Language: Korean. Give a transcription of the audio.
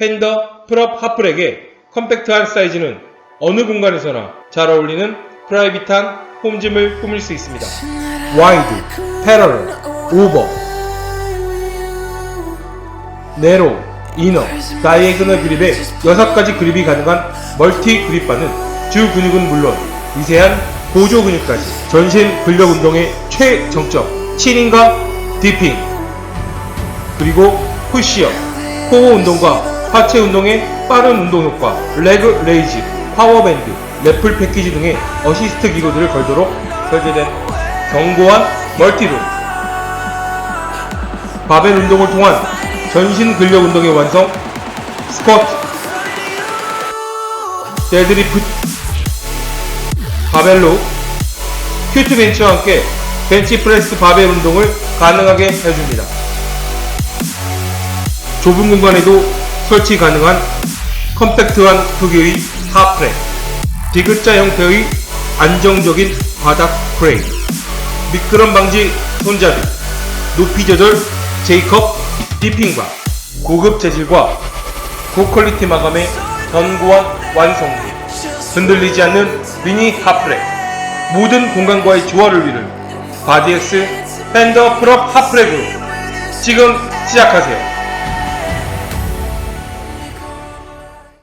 펜더 프롭 하프렉의 컴팩트한 사이즈는 어느 공간에서나 잘 어울리는 프라이빗한 홈짐을 꾸밀 수 있습니다. 와이드, 패러럴, 오버, 네로, 이너, 다이애그널 그립의 6가지 그립이 가능한 멀티 그립바는 주 근육은 물론 미세한 보조 근육까지 전신 근력 운동의 최정점 치닝과 디핑 그리고 푸시업, 코어 운동과 하체 운동의 빠른 운동 효과, 레그 레이즈, 파워밴드, 래플 패키지 등의 어시스트 기구들을 걸도록 설계된 견고한 멀티룸. 바벨 운동을 통한 전신 근력 운동의 완성 스쿼트. 데드리프트. 바벨로 큐트 벤치와 함께 벤치 프레스 바벨 운동을 가능하게 해줍니다. 좁은 공간에도 설치 가능한 컴팩트한 크기의 하프렉 디귿자 형태의 안정적인 바닥 프레임 미끄럼 방지 손잡이 높이 조절 제이컵 디핑바 고급 재질과 고퀄리티 마감의 견고한 완성도 흔들리지 않는 미니 하프렉 모든 공간과의 조화를 이룬 바디엑스 팬더 프롭 하프렉으로 지금 시작하세요